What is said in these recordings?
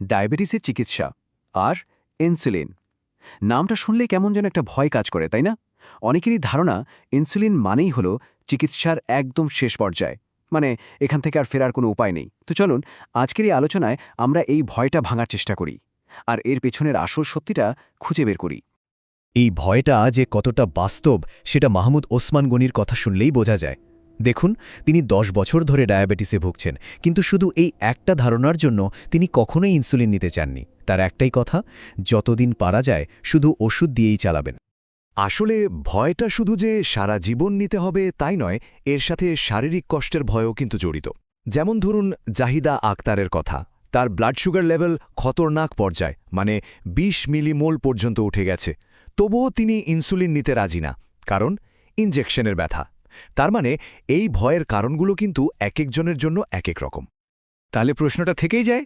ডায়াবেটিসের চিকিৎসা আর ইনসুলিন। নামটা শুনলেই কেমন যেন একটা ভয় কাজ করে, তাই না? অনেকেরই ধারণা ইনসুলিন মানেই হলো চিকিৎসার একদম শেষ পর্যায়ে। মানে এখান থেকে আর ফেরার কোনো উপায় নেই। তো চলুন, আজকের এই আলোচনায় আমরা এই ভয়টা ভাঙার চেষ্টা করি আর এর পেছনের আসল সত্যিটা খুঁজে বের করি। এই ভয়টা যে কতটা বাস্তব, সেটা মাহমুদ ওসমান গনির কথা শুনলেই বোঝা যায়। দেখুন, তিনি দশ বছর ধরে ডায়াবেটিসে ভুগছেন, কিন্তু শুধু এই একটা ধারণার জন্য তিনি কখনোই ইনসুলিন নিতে চাননি। তার একটাই কথা, যতদিন পারা যায়, শুধু ওষুধ দিয়েই চালাবেন। আসলে ভয়টা শুধু যে সারা জীবন নিতে হবে তাই নয়, এর সাথে শারীরিক কষ্টের ভয়ও কিন্তু জড়িত। যেমন ধরুন, জাহিদা আক্তারের কথা, তার ব্লাড সুগার লেভেল খতরনাক পর্যায় মানে ২০ মিলিমোল পর্যন্ত উঠে গেছে। তবুও তিনি ইনসুলিন নিতে রাজি না, কারণ ইনজেকশনের ব্যথা। তার মানে এই ভয়ের কারণগুলো কিন্তু এক একজনের জন্য এক এক রকম। তাহলে প্রশ্নটা থেকেই যায়,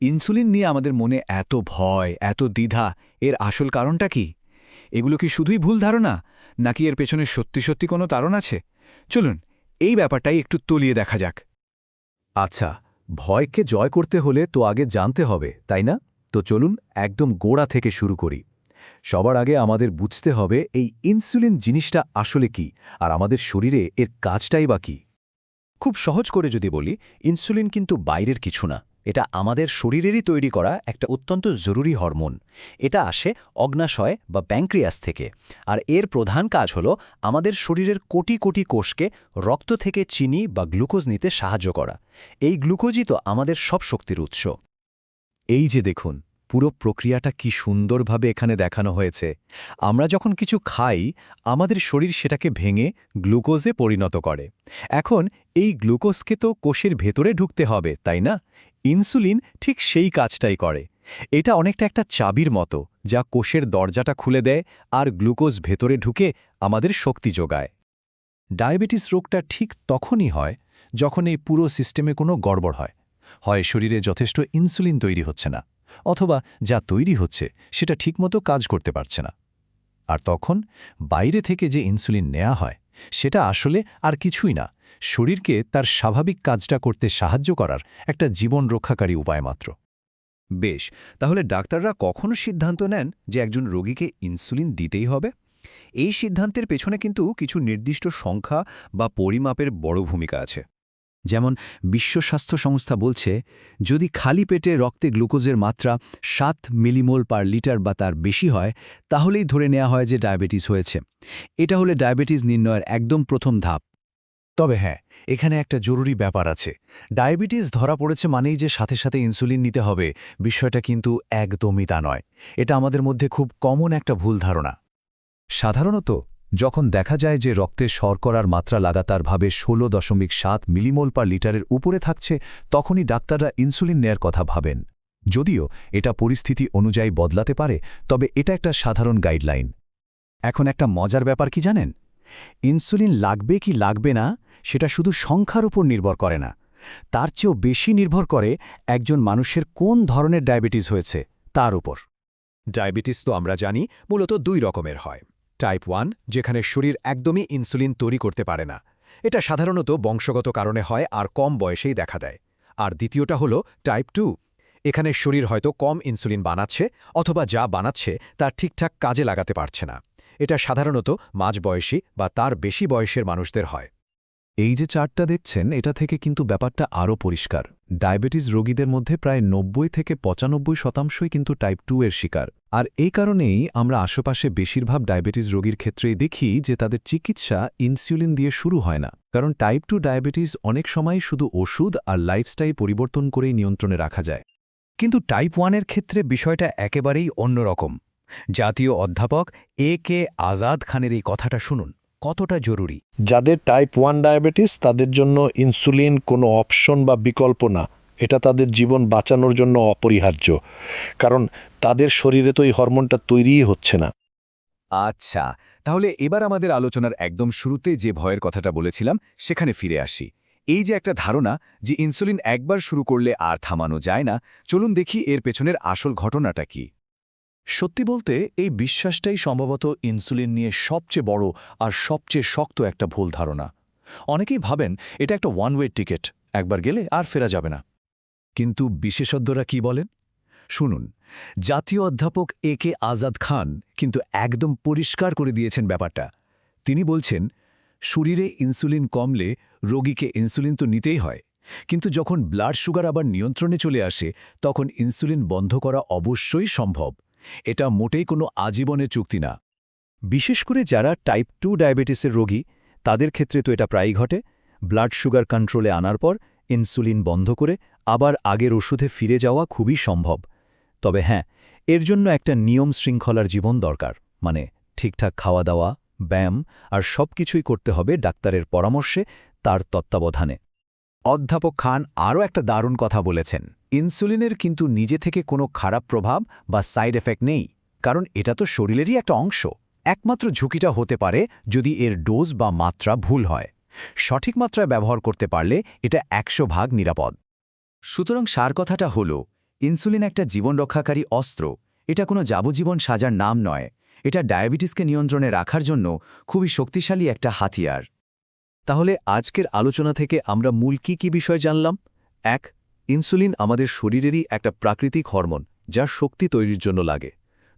ইনসুলিন নিয়ে আমাদের মনে এত ভয়, এত দ্বিধা, এর আসল কারণটা কি? এগুলো কি শুধুই ভুল ধারণা, নাকি এর পেছনে সত্যি সত্যি কোনো কারণ আছে? চলুন, এই ব্যাপারটাই একটু তলিয়ে দেখা যাক। আচ্ছা ভয়কে জয় করতে হলে তো আগে জানতে হবে, তাই না? তো চলুন একদম গোড়া থেকে শুরু করি। সবার আগে আমাদের বুঝতে হবে এই ইনসুলিন জিনিসটা আসলে কি আর আমাদের শরীরে এর কাজটাই বা কী। খুব সহজ করে যদি বলি, ইনসুলিন কিন্তু বাইরের কিছু না। এটা আমাদের শরীরেরই তৈরি করা একটা অত্যন্ত জরুরি হরমোন। এটা আসে অগ্নাশয় বা প্যাঙ্ক্রিয়াস থেকে। আর এর প্রধান কাজ হল আমাদের শরীরের কোটি কোটি কোষকে রক্ত থেকে চিনি বা গ্লুকোজ নিতে সাহায্য করা। এই গ্লুকোজই তো আমাদের সব শক্তির উৎস। এই যে দেখুন পুরো প্রক্রিয়াটা কি সুন্দরভাবে এখানে দেখানো হয়েছে। আমরা যখন কিছু খাই, আমাদের শরীর সেটাকে ভেঙে গ্লুকোজে পরিণত করে। এখন এই গ্লুকোজকে তো কোষের ভেতরে ঢুকতে হবে, তাই না? ইনসুলিন ঠিক সেই কাজটাই করে। এটা অনেকটা একটা চাবির মতো, যা কোষের দরজাটা খুলে দেয় আর গ্লুকোজ ভেতরে ঢুকে আমাদের শক্তি যোগায়। ডায়াবেটিস রোগটা ঠিক তখনই হয় যখন এই পুরো সিস্টেমে কোনো গড়বড় হয়। হয় শরীরে যথেষ্ট ইনসুলিন তৈরি হচ্ছে না। অথবা যা তৈরি হচ্ছে সেটা ঠিকমতো কাজ করতে পারছে না। আর তখন বাইরে থেকে যে ইনসুলিন নেওয়া হয়, সেটা আসলে আর কিছুই না, শরীরকে তার স্বাভাবিক কাজটা করতে সাহায্য করার একটা জীবন রক্ষাকারী উপায় মাত্র। বেশ, তাহলে ডাক্তাররা কখনো সিদ্ধান্ত নেন যে একজন রোগীকে ইনসুলিন দিতেই হবে? এই সিদ্ধান্তের পেছনে কিন্তু কিছু নির্দিষ্ট সংখ্যা বা পরিমাপের বড় ভূমিকা আছে। যেমন বিশ্ব স্বাস্থ্য সংস্থা বলছে, যদি খালি পেটে রক্তে গ্লুকোজের মাত্রা সাত মিলিমোল পার লিটার বা তার বেশি হয়, তাহলেই ধরে নেওয়া হয় যে ডায়াবেটিস হয়েছে। এটা হলে ডায়াবেটিস নির্ণয়ের একদম প্রথম ধাপ। তবে হ্যাঁ এখানে একটা জরুরি ব্যাপার আছে। ডায়াবেটিস ধরা পড়েছে মানেই যে সাথে সাথে ইনসুলিন নিতে হবে, বিষয়টা কিন্তু একদমই তা নয়। এটা আমাদের মধ্যে খুব কমন একটা ভুল ধারণা। সাধারণত যখন দেখা যায় যে রক্তে শর্করার মাত্রা লাগাতারভাবে ষোলো দশমিক সাত মিলিমোল পার লিটারের উপরে থাকছে, তখনই ডাক্তাররা ইনসুলিন নেয়ার কথা ভাবেন। যদিও এটা পরিস্থিতি অনুযায়ী বদলাতে পারে, তবে এটা একটা সাধারণ গাইডলাইন। এখন একটা মজার ব্যাপার কি জানেন? ইনসুলিন লাগবে কি লাগবে না, সেটা শুধু সংখ্যার উপর নির্ভর করে না। তার চেয়েও বেশি নির্ভর করে একজন মানুষের কোন ধরনের ডায়াবেটিস হয়েছে, তার উপর। ডায়াবেটিস তো আমরা জানি, মূলত দুই রকমের হয়। টাইপ ওয়ান, যেখানে শরীর একদমই ইনসুলিন তৈরি করতে পারে না। এটা সাধারণত বংশগত কারণে হয় আর কম বয়সেই দেখা দেয়। আর দ্বিতীয়টা হল টাইপ টু। এখানে শরীর হয়তো কম ইনসুলিন বানাচ্ছে অথবা যা বানাচ্ছে তা ঠিকঠাক কাজে লাগাতে পারছে না। এটা সাধারণত মাঝ বয়সী বা তার বেশি বয়সের মানুষদের হয়। এই যে চার্টটা দেখছেন, এটা থেকে কিন্তু ব্যাপারটা আরও পরিষ্কার। ডায়াবেটিস রোগীদের মধ্যে প্রায় নব্বই থেকে পঁচানব্বই শতাংশই কিন্তু টাইপ টু এর শিকার। আর এই কারণেই আমরা আশেপাশে বেশিরভাগ ডায়াবেটিস রোগীর ক্ষেত্রেই দেখি যে তাদের চিকিৎসা ইনসুলিন দিয়ে শুরু হয় না। কারণ টাইপ টু ডায়াবেটিস অনেক সময় শুধু ওষুধ আর লাইফস্টাইল পরিবর্তন করেই নিয়ন্ত্রণে রাখা যায়। কিন্তু টাইপ ওয়ানের ক্ষেত্রে বিষয়টা একেবারেই অন্যরকম। জাতীয় অধ্যাপক এ কে আজাদ খানের এই কথাটা শুনুন। কতটা জরুরি? যাদের টাইপ ওয়ান ডায়াবেটিস তাদের জন্য ইনসুলিন কোনো অপশন বা বিকল্প না। এটা তাদের জীবন বাঁচানোর জন্য অপরিহার্য। কারণ তাদের শরীরে তো এই হরমোনটা তৈরিই হচ্ছে না। আচ্ছা তাহলে এবার আমাদের আলোচনার একদম শুরুতে যে ভয়ের কথাটা বলেছিলাম সেখানে ফিরে আসি। এই যে একটা ধারণা যে ইনসুলিন একবার শুরু করলে আর থামানো যায় না চলুন দেখি এর পেছনের আসল ঘটনাটা কি। সত্যি বলতে, এই বিশ্বাসটাই সম্ভবত ইনসুলিন নিয়ে সবচেয়ে বড় আর সবচেয়ে শক্ত একটা ভুল ধারণা। অনেকেই ভাবেন, এটা একটা ওয়ান ওয়ে টিকিট একবার গেলে আর ফেরা যাবে না। কিন্তু বিশেষজ্ঞরা কি বলেন? শুনুন, জাতীয় অধ্যাপক এ কে আজাদ খান কিন্তু একদম পরিষ্কার করে দিয়েছেন ব্যাপারটা। তিনি বলছেন, শরীরে ইনসুলিন কমলে রোগীকে ইনসুলিন তো নিতেই হয়। কিন্তু যখন ব্লাড সুগার আবার নিয়ন্ত্রণে চলে আসে, তখন ইনসুলিন বন্ধ করা অবশ্যই সম্ভব। এটা মোটেই কোনো আজীবনের চুক্তি না। বিশেষ করে যারা টাইপ টু ডায়াবেটিসের রোগী, তাদের ক্ষেত্রে তো এটা প্রায়ই ঘটে। ব্লাড সুগার কন্ট্রোলে আনার পর ইনসুলিন বন্ধ করে আবার আগের ওষুধে ফিরে যাওয়া খুবই সম্ভব। তবে হ্যাঁ এর জন্য একটা নিয়ম শৃঙ্খলার জীবন দরকার। মানে ঠিকঠাক খাওয়া দাওয়া, ব্যায়াম আর সব কিছুই করতে হবে ডাক্তারের পরামর্শে, তার তত্ত্বাবধানে। অধ্যাপক খান আরও একটা দারুণ কথা বলেছেন। ইনসুলিনের কিন্তু নিজে থেকে কোনো খারাপ প্রভাব বা সাইড এফেক্ট নেই, কারণ এটা তো শরীরেরই একটা অংশ। একমাত্র ঝুঁকিটা হতে পারে যদি এর ডোজ বা মাত্রা ভুল হয়। সঠিক মাত্রায় ব্যবহার করতে পারলে এটা একশো ভাগ নিরাপদ। সুতরাং সার কথাটা হল, ইনসুলিন একটা জীবন রক্ষাকারী অস্ত্র। এটা কোনো যাবজীবন সাজার নাম নয়। এটা ডায়াবেটিসকে নিয়ন্ত্রণে রাখার জন্য খুবই শক্তিশালী একটা হাতিয়ার। তাহলে আজকের আলোচনা থেকে আমরা মূল কী কী বিষয় জানলাম? এক ইনসুলিন আমাদের শরীরেরই একটা প্রাকৃতিক হরমোন, যা শক্তি তৈরির জন্য লাগে।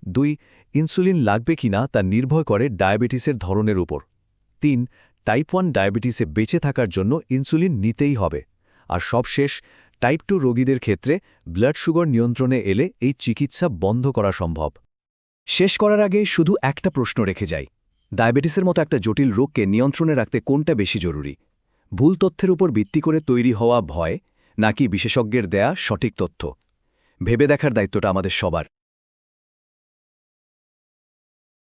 দুই, ইনসুলিন লাগবে কিনা তা নির্ভর করে ডায়াবেটিসের ধরনের উপর। তিন, টাইপ ওয়ান ডায়াবেটিসে বেঁচে থাকার জন্য ইনসুলিন নিতেই হবে। আর সবশেষ, টাইপ টু রোগীদের ক্ষেত্রে ব্লাড সুগার নিয়ন্ত্রণে এলে এই চিকিৎসা বন্ধ করা সম্ভব। শেষ করার আগে শুধু একটা প্রশ্ন রেখে যাই। ডায়াবেটিসের মতো একটা জটিল রোগকে নিয়ন্ত্রণে রাখতে কোনটা বেশি জরুরি? ভুল তথ্যের উপর ভিত্তি করে তৈরি হওয়া ভয় নাকি বিশেষজ্ঞের দেয়া সঠিক তথ্য? ভেবে দেখার দায়িত্বটা আমাদের সবার।